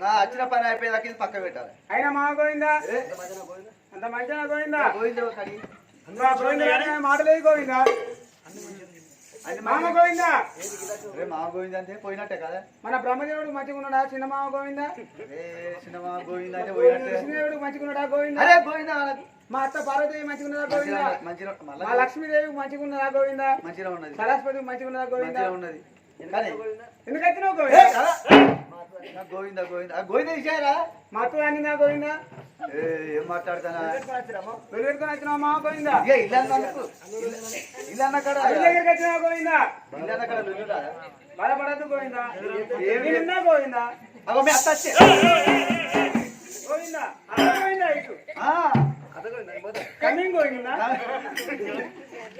నా వచ్చిన పని అయిపోయేదాకా ఇది పక్క పెట్టాలి. అయినా మా గోవిందా? అంత మంచిగా గోవిందా? గోవిందే? మాటలేదు గోవిందా? అది మామ గోవిందా? రే మా గోవింద అంటే పోయినట్టే కదా? మన బ్రహ్మదేవుడు మంచిగా ఉన్నాడా? చిన్న మామ గోవిందా? రే సినిమా గోవింద అంటే పోయినట్టే. కృష్ణదేవుడు మంచిగా ఉన్నాడా? గోవిందా? అరే గోవింద. మా అత్త పార్వదేవి మంచిగా ఉన్నదా గోవిందా? మంచిగా మా లక్ష్మీదేవి మంచిగా ఉన్నదా గోవిందా? మంచిగా ఉన్నది. సరస్వతి మంచిగా ఉన్నదా గోవిందా? ఉన్నది. కానీ ఎందుకు వచ్చినావు ఏ, గోవిందా గోవింద గోవింద. గోవింద విషయారా మా అత్త అనిందా గోవిందా? ఏ, మాట్లాడతానా వెలువెడుకొని వచ్చినావు మా? గోవిందా? ఇక ఇల్లు అన్నందుకు ఇల్లు అన్న కాడ అల్లి దగ్గరికి వచ్చినావు గోవిందా? ఇల్లు అన్న కాడ లొల్లురా? బాధపడద్దు గోవిందా. ఏం లేదు. నిన్నా గోవిందా? అగో మీ అత్త వచ్చే. గోవిందా అత్త గోవిందా ఇటు. ఆ, కమింగ్ గోవిందా?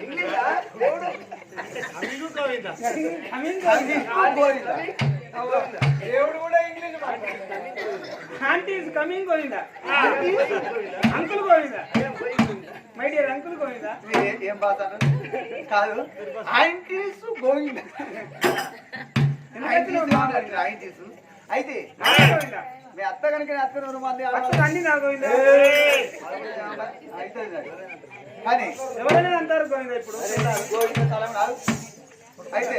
ఇంగ్లీషా? దేవుడు. కమింగ్ అది గోవిందా. ఆ గోవింద. దేవుడు కూడా English aunty is coming Govinda. Uncle Govinda. My dear uncle Govinda. ఏ- భాష కాదు. గోవింద. వచ్చినావు మా గోవిందా? ఆయింటీస్ అయితే మా అత్త కనుక అత్త రెండు మంది అన్ని నా గోవిందా. అవుతుంది కానీ ఎవరైనా అంటారు గోవిందా ఇప్పుడు? గోవింద అయితే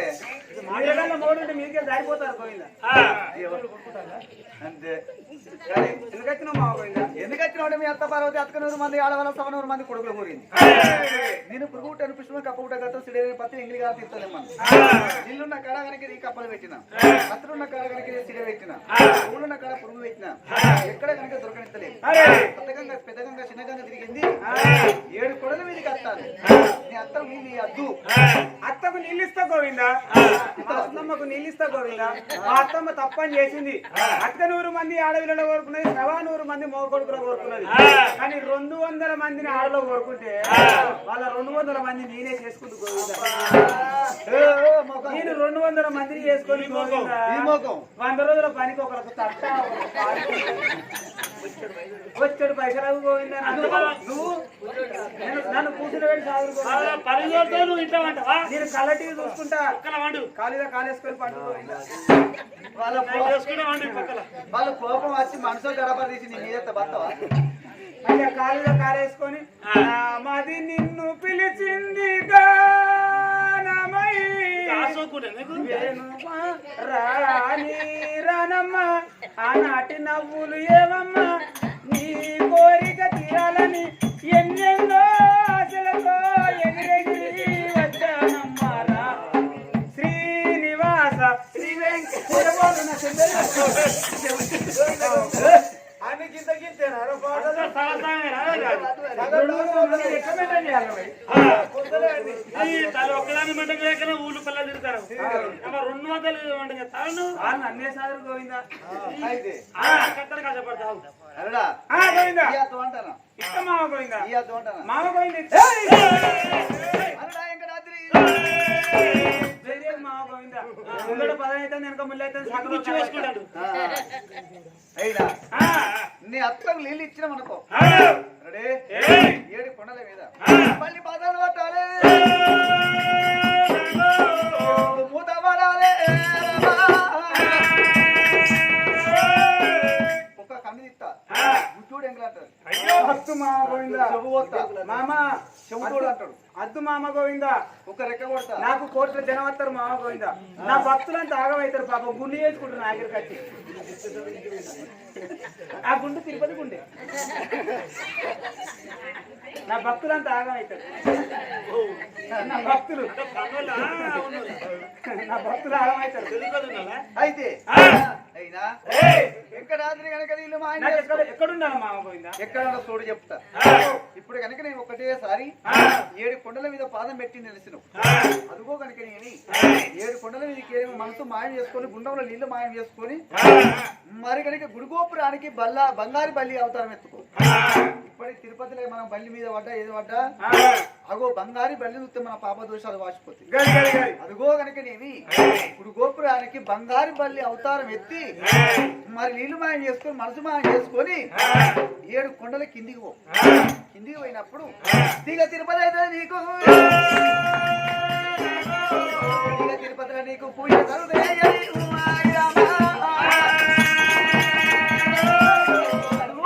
అంతే. ఎందుకు వచ్చినావు మా మీ అత్త పార్వతి అత్తకనూరు మంది ఆడవాళ్ళ సవనూరు మంది కొడుకులు కూరింది నేను పురుగుటను పుష్పం కప్పగుట గత సిడేని పత్తి ఎంగిలి గారు తీర్తలేమని నీళ్ళున్న కాడ కనుక ఈ కప్పలు పెట్టిన. పత్రున్న కాడ కనుక సిడ పెట్టిన. పూలున్న కాడ పురుగు పెట్టిన. ఎక్కడ కనుక దొరకనిస్తలేదు అరే. పెద్దగంగా పెద్దగంగా చిన్నగంగా తిరిగింది. ఏడు కొడల మీదకి వస్తాను నీ అత్త ఈ అద్దు అత్తకు నీళ్ళు ఇస్తా గోవిందా. మా అత్తమ్మకు నీళ్ళు ఇస్తా గోవిందా? మా అత్తమ్మ తప్పని చేసింది. అక్క నూరు మంది ఆడవిలలో కోరుకున్నది సవా నూరు మంది మగ కొడుకులో కోరుకున్నది. కానీ రెండు వందల మందిని ఆడలో కోరుకుంటే వాళ్ళ రెండు వందల మంది నేనే చేసుకుంటూ గోవిందా. నేను రెండు వందల మందిని చేసుకొని గోవిందా? వంద రోజుల పనికి ఒకరికి తట్ట. వచ్చాడు పైసలు గోవిందా నువ్వు? నన్ను కూర్చుని నువ్వు ఇంట్లో నేను కళ్ళ టీవీ చూసుకుంటా. ఖాళీగా కాలేసుకొని పండుగ వాళ్ళ వాళ్ళ కోపం వచ్చి మనసు గడప తీసి నీ మీద బతవా? అంటే ఖాళీగా కాలేసుకొని మది నిన్ను పిలిచింది రాణి రానమ్మ ఆనాటి నవ్వులు ఏవమ్మా? తీరాలని ఎన్నెన్నో ఆశలతో ఎగిరెగిరి వచ్చానమ్మారా శ్రీనివాస శ్రీ తల ఊళ్ళు పిల్లలు తిరుగుతారు రెండు వందలు వంట తాను అన్నే సాగర్ గోవిందా? అయితే కట్టలు కష్టపడతావు గోవిందా మామ గోవిందా? మామ గోవిందా ముందర వెనక వేసుకుంటాడు అయినా. ఆ, నీ అత్తకు నీళ్ళు ఇచ్చినామనుకో ఆ, రెడీ? ఏడు కొండల మీద. మళ్ళీ బాధలు పట్టాలి. అత్తు మామ గోవిందా. మామ చెవుతోడు అంటాడు. అద్దు మామ గోవిందా. ఒక రెక్క కొడతా. నాకు కోట్ల జనం వస్తారు మామ గోవిందా. నా భక్తులంతా ఆగమవుతారు పాపం గుండె వేసుకుంటారు నా దగ్గరికి వచ్చి. ఆ గుండు తిరుపతి గుండె. నా భక్తులంతా ఆగమవుతారు. నా భక్తులు. నా భక్తులు ఆగమవుతారు. అయితే. అయినా? రాత్రి కనుక నీళ్ళు మా ఆయన నాకు ఎక్కడ ఎక్కడుండాలి మామ గోవిందా? ఎక్కడ చూడు చెప్తా. ఇప్పుడు కనుక నేను ఒకటేసారి ఏడు కొండల మీద పాదం పెట్టి నిలిచిన అదిగో కనుక నేను ఏడు కొండల ఏమో మనసు మాయం చేసుకొని గుండంలో నీళ్ళు మాయం చేసుకొని మరి కనుక గుడిగోపురానికి బల్ల బంగారు బల్లి అవతారం ఎత్తుకో. ఇప్పటి తిరుపతిలో మనం బల్లి మీద పడ్డా ఏది పడ్డా? అగో బంగారు బల్లి చూస్తే మన పాప దోషాలు వాసిపోతాయి అదిగో కనుక నేమి ఇప్పుడు గోపురానికి బంగారు బల్లి అవతారం ఎత్తి మరి నీళ్ళు మాయం చేసుకొని మనసు మాయం చేసుకొని ఏడు కొండల కిందికి పో. కిందికి పోయినప్పుడు దిగ తిరుపతి నీకు. దిగ తిరుపతిలో నీకు పూజ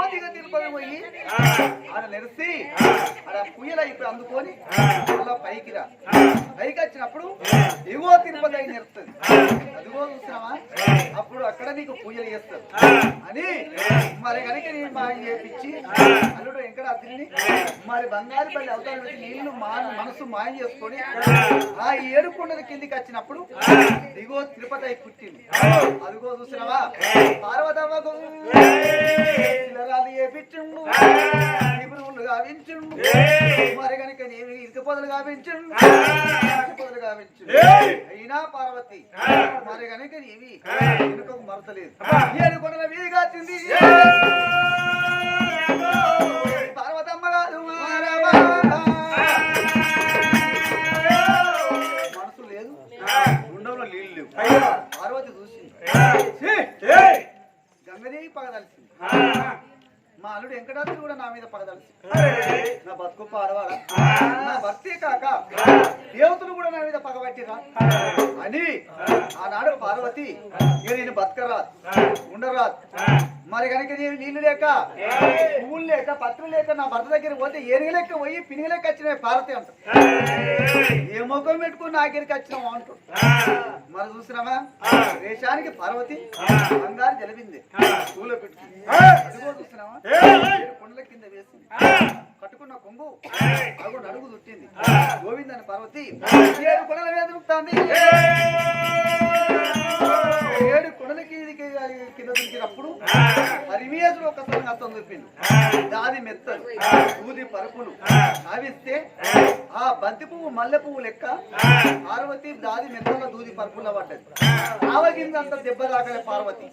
దిగ తిరుపతి పోయి అని నెరిసి రామ. ఇప్పుడు అందుకొని మళ్ళా పైకి రా. పైకి వచ్చినప్పుడు దిగో తిరుపతి అయి నిరుతుంది అదిగో చూసినావా అప్పుడు అక్కడ నీకు పూజలు చేస్తారు. అని మరి కనుక నేను మాయం చేపించి అల్లుడు వెంకట అతని మరి బంగారు పల్లి అవతారం పెట్టి నీళ్ళు మా మనసు మాయం చేసుకొని ఆ. ఏడు కొండల కిందికి వచ్చినప్పుడు దిగో తిరుపతి అయి పుట్టింది. అదిగో చూసినావా పార్వతమ్మకు నిపుణులు గావించుండు. మరి కనుక నేను పొదలు ఇసుక పొదలు గావించుండు అయినా పార్వతి మరి కనుక ఇవి వెనుకకు మరతలేదు ఏడు కొండల వీధి కాచింది పార్వతమ్మ మారవా. మనసు లేదు. గుండంలో నీళ్ళు లేవు. పార్వతి చూసింది. గంగదేవి పగదలిసింది. మా అల్లుడు వెంకటాద్రి కూడా నా మీద పగదలిసి నా బతుకు పాడవాడా నా భక్తే కాక దేవతలు కూడా నా మీద పగబట్టిరా? అని ఆనాడు పార్వతి ఇక నేను బతకరాదు ఉండరాదు. మరి కనుక నేను నీళ్ళు లేక పువ్వులు లేక పత్రులు లేక నా భర్త దగ్గర పోతే ఏనుగు లెక్క పోయి పినిగి లెక్క వచ్చిన పార్వతి అంట. ఏ ముఖం పెట్టుకుని నా దగ్గరికి వచ్చినావు అంటు. మరి చూసినామా దేశానికి పార్వతి బంగారు జలిపింది పూలో పెట్టుకుంది. చూసినామా కొండల కింద వేసింది. కట్టుకున్న కొంగు అడుగు నడుగు చుట్టింది. గోవిందని పార్వతి ఏడు కొండల మీద దుక్కుతాంది చూపింది దాది మెత్తలు ఊది పరుపులు కావిస్తే ఆ. బంతి పువ్వు మల్లె పువ్వు లెక్క పార్వతి దాది మెత్తల దూది పరుపుల పడ్డది. ఆవగిందంత దెబ్బ తాకలే పార్వతి.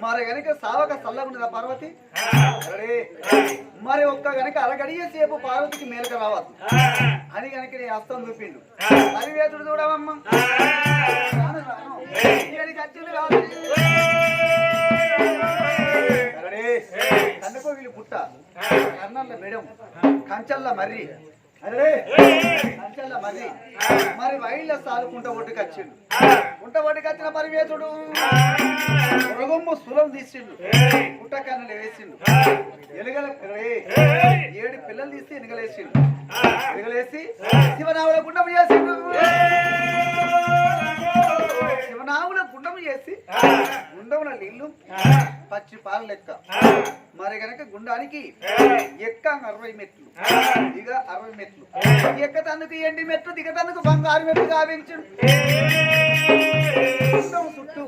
మరి గనుక సావక చల్లగుండదా పార్వతి? మరి ఒక్క గనుక అరగడియ సేపు పార్వతికి మేలుక రావద్దు. అని గనుక నీ హస్తం చూపిండు. హరివేతుడు చూడవమ్మ. రాను రాను. అచ్చులు కాదు. అరే కన్నుకో వీళ్ళు పుట్ట కన్నల్ల మెడం. కంచల్ల మర్రి. అరే. కంచల్ల మర్రి. మరి వైళ్ళ సాలుకుంట ఒడ్డుకి వచ్చిండు కుంట ఒడ్డుకి వచ్చిన పరివేతుడు మృగమ్మ సులం తీసిండు. పుట్ట కన్నులు వేసిండు. ఎలుగల ఏడు పిల్లలు తీసి ఎనుగలేసిండు. ఎనుగలేసి శివనావుల గుండం చేసిండు. శివనాముల గుండము చేసి గుండముల నీళ్ళు పచ్చి పాల లెక్క. మరి గనక గుండానికి ఎక్క అరవై మెట్లు. దిగ అరవై మెట్లు. ఎక్కతందుకు ఎండి మెట్లు దిగతందుకు బంగారు మెట్లు గావించు గుండం చుట్టూ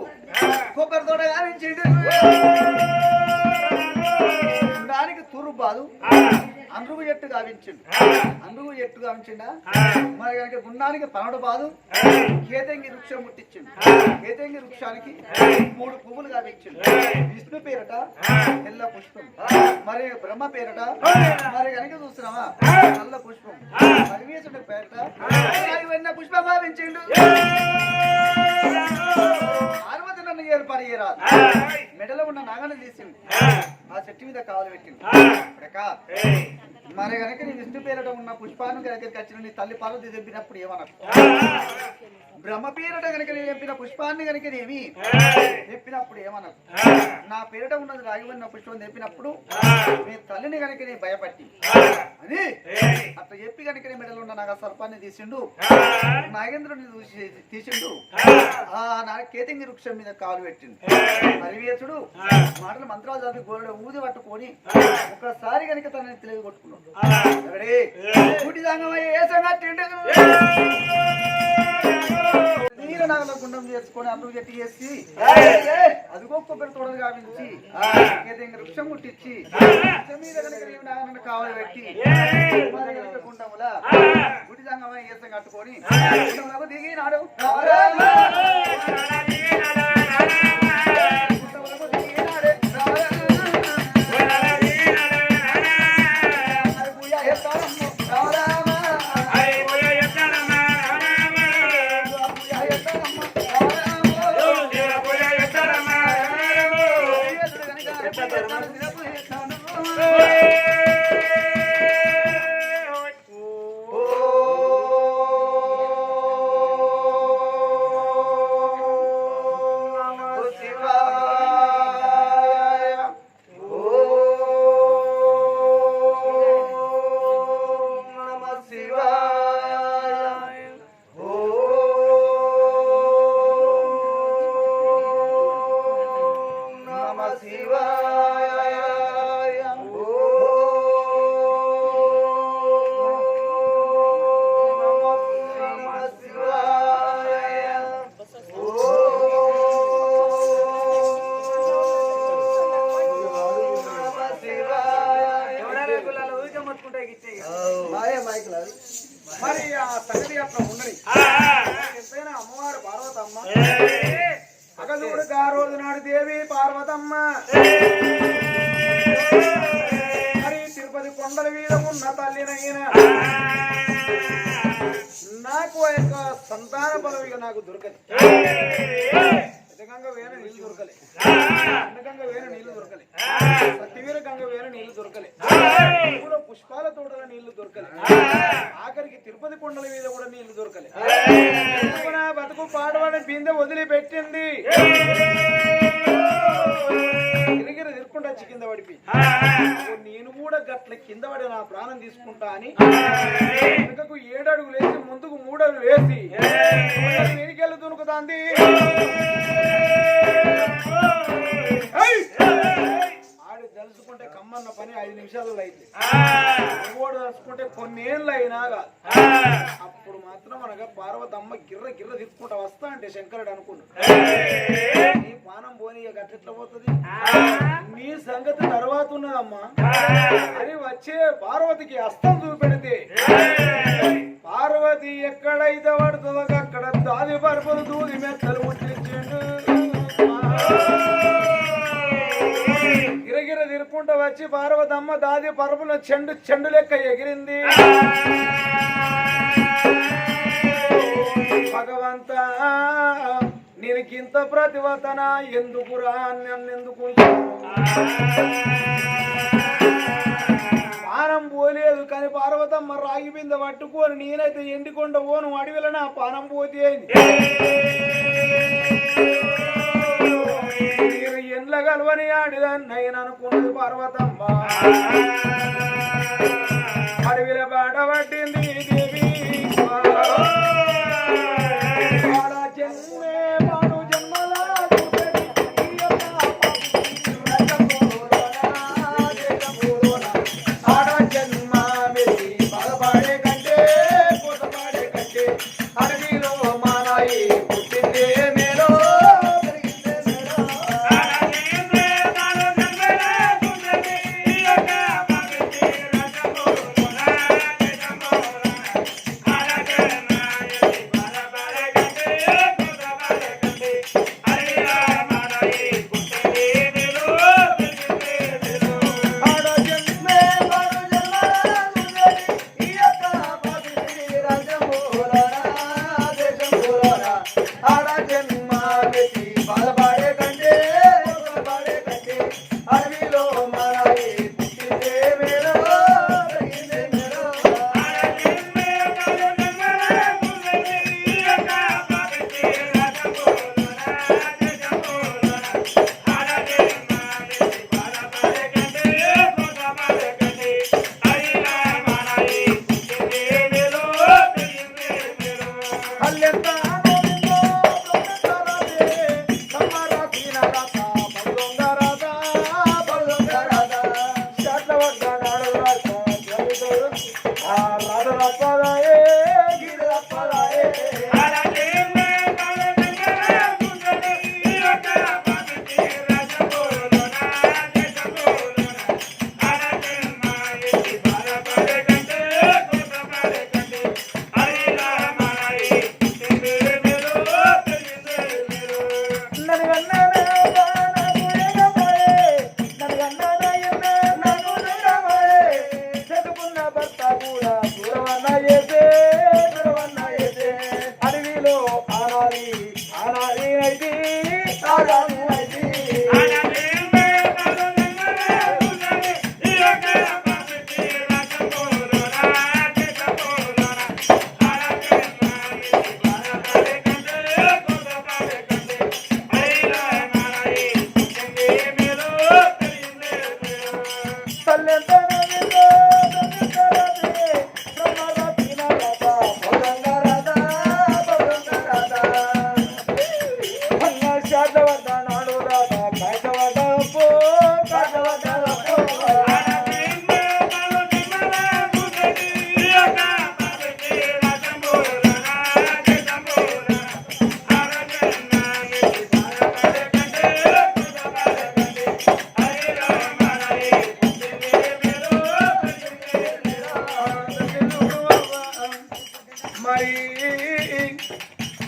కొబ్బరి తోట గావించిండు. గుండానికి తూరు బాదు. అందుకు చెట్టు గావించిండు. అందుకు చెట్టు గావించిండా? మరి కనుక గుండానికి పనడు బాదు. కేతంగి వృక్షం ముట్టించిండు. కేతంగి వృక్షానికి మూడు పువ్వులు గావించిండు. విష్ణు పేరట తెల్ల పుష్పం. మరి బ్రహ్మ పేరట మరి కనుక చూస్తున్నావా? నల్ల పుష్పం. పరమేశ్వరుడి పేరట ఇవన్నీ పుష్పం గావించిండు. పార్వతి నన్ను ఏర్పాటు చేయరాదు మెడలో ఉన్న నాగను తీసిండు. ఆ చెట్టు మీద కావాలి ఇప్పుడక మరి కనుక నీ విష్ణు పేరట ఉన్న పుష్పాన్ని దగ్గరికి వచ్చిన నీ తల్లి పార్వతి తెంపినప్పుడు ఏమనకు? బ్రహ్మ పేరట కనుక నేను చెప్పిన పుష్పాన్ని కనుక నేమి చెప్పినప్పుడు ఏమనకు? నా పేరట ఉన్నది రాగివన్న పుష్పం తెప్పినప్పుడు మీ తల్లిని కనుక నీ భయపట్టి అని అట్లా చెప్పి కనుక నీ మెడలో ఉన్న నాకు సర్పాన్ని తీసిండు. నాగేంద్రుని చూసి తీసిండు. ఆ నా కేతంగి వృక్షం మీద కాలు పెట్టిండు. హరివేసుడు మాటలు మంత్రాలు చదివి గోడ ఊది పట్టుకొని ఒకసారి కనుక తనని తెలివి కొట్టుకున్నాడు. ఎవడే? సంగమయ్య ఏ నాగల గుండం చేసుకొని అల్లు గట్టి చేసి అదిగో కొబ్బరి తోడలు గావించి వృక్షం ముట్టించి మీద కనుక నీవు కావాలి పెట్టి మరి గుండముల గుడి సంగమయ్య కట్టుకొని దిగినాడు కొండల మీద ఉన్న తల్లినైనా నాకు ఆ యొక్క సంతాన బలం ఇక నాకు దొరకదు. గంగ వేరే నీళ్ళు దొరకలే. గంగ వేరే నీళ్ళు దొరకలే. సత్యవీర గంగ వేరే నీళ్ళు దొరకలే. కూడా పుష్పాల తోటల నీళ్ళు దొరకలే. ఆఖరికి తిరుపతి కొండల మీద కూడా నీళ్ళు దొరకలే. బతుకు పాడవాడిని బిందె వదిలిపెట్టింది. వచ్చి కింద పడిపి నేను కూడా గట్ల కింద పడి నా ప్రాణం తీసుకుంటా అని వెనుకకు ఏడు అడుగులు వేసి ముందుకు మూడు అడుగులు వేసి వెనుకెళ్ళి దునుకుతాంది. కమ్మన్న పని ఐదు నిమిషాలలో అయితే ఇంకోడు తలుచుకుంటే కొన్ని ఏళ్ళు అయినా కాదు. అప్పుడు మాత్రం అనగా పార్వతమ్మ గిర్ర గిర్ర తిప్పుకుంటా వస్తా అంటే శంకరుడు అనుకున్నాడు నీ పానం పోనీ గట్లెట్లా పోతుంది? నీ సంగతి తర్వాత ఉన్నదమ్మా. అని వచ్చే పార్వతికి అస్తం చూపెడితే. పార్వతి ఎక్కడైతే పడుతుందో అక్కడ దాది పరుపులు దూది మెత్తలు ముట్టించిండు. గిరగిర తిరుపుంట వచ్చి పార్వతమ్మ దాది పరుపుల చెండు చెండు లెక్క ఎగిరింది. భగవంత నేనుకింత ప్రతివతన ఎందుకురా నన్నెందుకు పానం పోలేదు కానీ పార్వతమ్మ రాగి బింద పట్టుకొని నేనైతే ఎండికొండ పోను అడవిలో నా పానం పోతే నేను ఎండ్ల కలవని ఆడిదన్నయ్యను అనుకున్నది పర్వతమ్మ. అడవిల బాట పట్టింది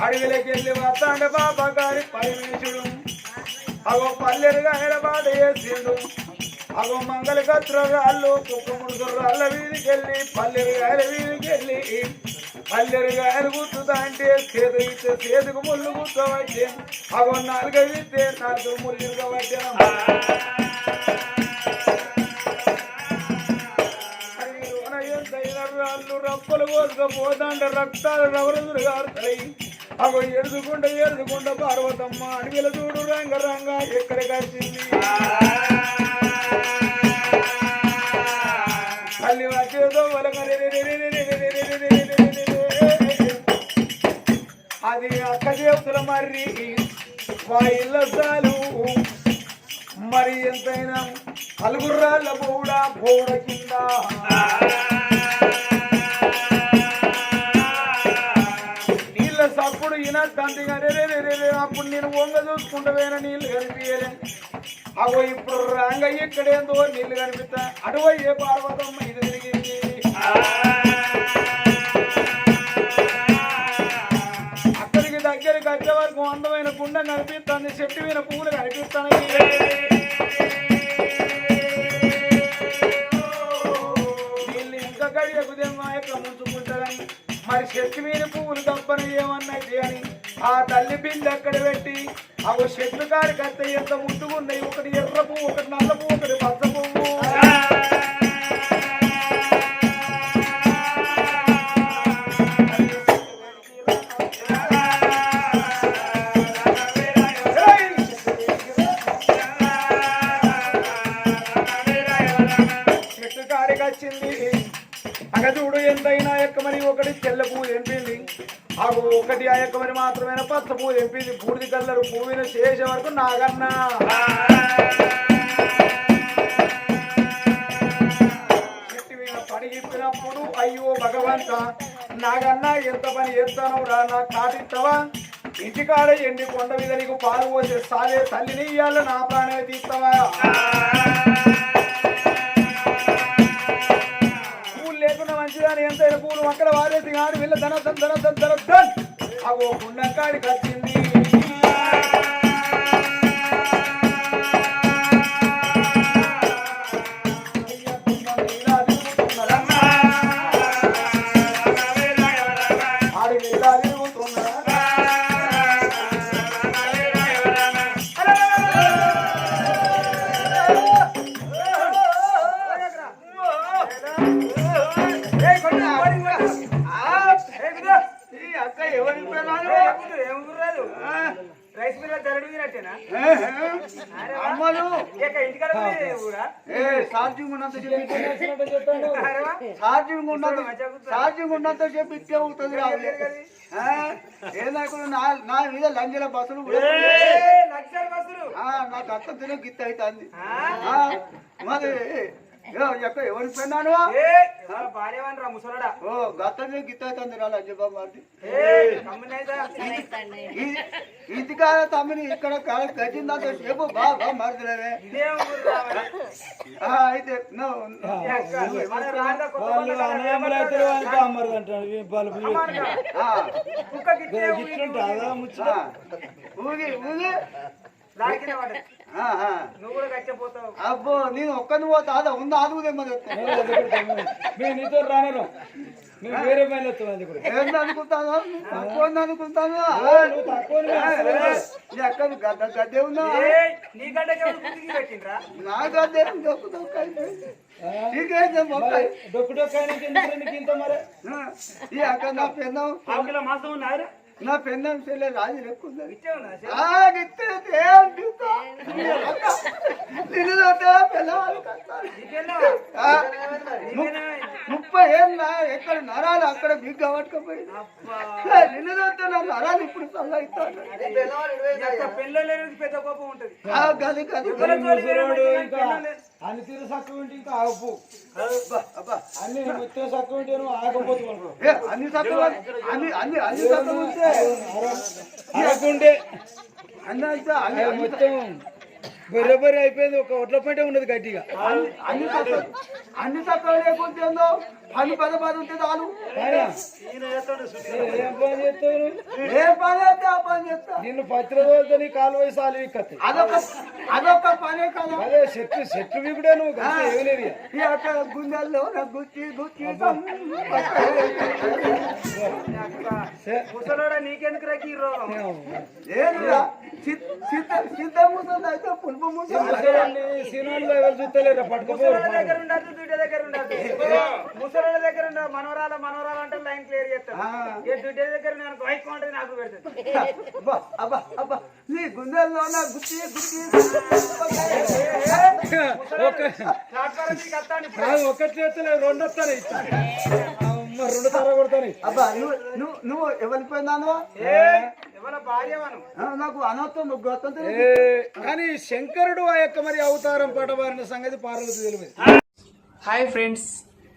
అడవిలకెళ్ళి వస్తాడు బాబ బాబా గారి పరమేశుడు అగో పల్లెలుగా ఎడబాటు చేసిండు అగో మంగళ కత్రాళ్ళు కుక్కముడు రాళ్ళ వీధికి వెళ్ళి పల్లెలు గాయల వీధికి వెళ్ళి పల్లెలు గాయలు గుర్తుతా అంటే చేదు ఇస్తే చేతుకు ముళ్ళు గుర్తవచ్చే అగో నాలుగైతే నాలుగు ముళ్ళుగా వచ్చాను రాళ్ళు రప్పలు కోసుకపోతాంటే రక్తాలు రవరదులు గారుతాయి అగో ఎడుదుకుంట ఎడుదుకుంట పార్వతమ్మ అడవిల చూడు రంగ రంగ ఎక్కడికి వచ్చింది తల్లి వచ్చేదో అది అక్క చేతుల మర్రి వాయిల్ల సాలు మరి ఎంతైనా కలుగుర్రాళ్ళ బోడ బోడ కింద తప్పుడు సప్పుడు ఈనట్టంతిగా రే రే రే అప్పుడు నేను వంగ చూసుకుంటూ పోయిన నీళ్ళు కనిపించలే. అగో ఇప్పుడు రంగ ఇక్కడేందో నీళ్ళు కనిపిస్తా అటువయ్యే పార్వతమ్మ ఇది తిరిగింది? అక్కడికి దగ్గరికి వచ్చే వరకు అందమైన గుండం కనిపిస్తుంది. చెట్టు మీద పువ్వులు కనిపిస్తాయి మరి చెట్టు మీద పువ్వులు తప్పని ఏమన్నది అని ఆ తల్లి బిందె అక్కడ పెట్టి అవి చెట్లు కాడి అత్తయ్యంత ముందుకున్నాయి ఒకటి ఎర్ర పువ్వు ఒకటి నల్ల పువ్వు ఒకటి పచ్చ పువ్వు. అగ చూడు ఎంతైనా ఎక్కమని ఒకటి తెల్ల పువ్వు తెంపింది ఆగు ఒకటి ఆ ఎక్కమని మాత్రమే పచ్చ పువ్వు తెంపింది బూడిది కల్లరు పువ్వుని చేసే వరకు నాగన్నా. చెట్టు పని అయ్యో భగవంత నాగన్నా ఎంత పని చేస్తాను రా నా కాటిస్తావా ఇంటికాడ ఎండి కొండ మీద నీకు పాలు పోసే సాగే తల్లిని ఇయ్యాల నా ప్రాణమే తీస్తావా లేకుండా మంచిదని ఎంతైనా పూలు అక్కడ వారేసి కాడు వీళ్ళ ధన ధన ధన ధన ధన అగో గుండకాడికి వచ్చింది ఉన్నంత ఛార్జింగ్ ఉన్నంత చెప్పి ఇట్టే అవుతుంది రావులే. ఏదైనా నా నా మీద లంజల బస్సులు నాకు అత్త తిన గిత్త అవుతుంది. ఆ? మరి ఎవరికి ఎవరో భార్యవాని రా ముసలోడా? ఓ గిత్త అవుతుంది అది అయితే. ఇంటికాడ తమ్మిని ఇక్కడ కాడ గచ్చిందంత సేపు బాగా మరదలే ఇదేం ఊరురా మరి? అయితే ఊగి ఆ, ఊగి నువ్వు కూడా అబ్బో నేను ఒక్కని పోతా అదా ఉందా ఆదుగుదేమో మేము నీతో రాను మేము వేరే పైన వస్తాం అది కూడా. ఏంది అనుకుంటాను? తక్కువ అనుకుంటాను? నువ్వు తక్కువ నీ అక్కడ గద్ద గద్దె ఉందా ఏయ్, నీ గడ్డకి ఎవరు బుద్ధికి పెట్టిండ్రా? నా గద్దె దొక్కు దొక్కు అయిపోయింది నీకేం మొక్క? డొక్కు డొక్కు అయినాక ఎందుకు నీకు ఇంత మరి? ఈ అక్క నా పెన్నం? పావు కిలో మాంసం ఉన్నారా నా పెన్నం చెల్లె రాజు లెక్కుంది? ముప్పై ఏళ్ళ ఎక్కడ నరాలు అక్కడ బిగ్గా పట్టుకపోయింది నిన్ను చూస్తే నా నరాలు ఇప్పుడు చల్లవుతాను పెద్ద కోపం ఉంటది. అన్ని తీరు సక్కువ ఉంటే ఇంకా ఆగపు. అబ్బా, అబ్బా. అన్ని మొత్తం సక్కువ ఉంటే నువ్వు ఆగపోతున్నావు ఏ, అన్ని అన్ని అన్ని అన్ని ఆగకుండే అన్ని అయితే అన్ని అన్ని మొత్తం బెర్ర బెర్ర అయిపోయింది ఒక ఒట్ల పంటే ఉన్నది గట్టిగా. అన్ని అన్ని చక్కగా లేకుంటే పని పద పద ఉంటే చాలు. ఏం పని చేస్తావు నువ్వు? ఏ పని అయితే ఆ పని చేస్తా. నిన్ను పత్రిక నీ కాలు వయసు సాలి కత్తి అదొక అదొక పనే కదా. అదే చెట్టు చెట్టు కూడా నువ్వు. ఈ యొక్క గుండెల్లో నా గుచ్చి గుచ్చి సే- ముసలోడా నీకెందుకు రా ఈ రోగం ముసలి ముసలోళ్ళ దగ్గర ఉండదు దుడ్డ దగ్గర ఉండదు ముసలోళ్ళ దగ్గర ఉండ మనవరాల మనవరాల అంటే లైన్ క్లియర్ ఏ దుడ్డ దగ్గర నేను బైక్ ఉంటుంది నాకు పెడుతుంది అబ్బా అబ్బా అబ్బా. నీ గుండెల్లో నా గుచ్చి గుచ్చి వస్తాను ఒకటి చేస్తలే రెండు అమ్మ రెండు తర కొడతాయి అబ్బా నువ్వు నువ్వు నువ్వు ఎవరి పోయినాను ఎవరి భార్య మనం. నాకు అనవసరం నువ్వు గొప్ప ఏ, కానీ శంకరుడు ఆ యొక్క మరి అవతారం పడబారిన సంగతి పార్వతి తెలియదు. Hi friends.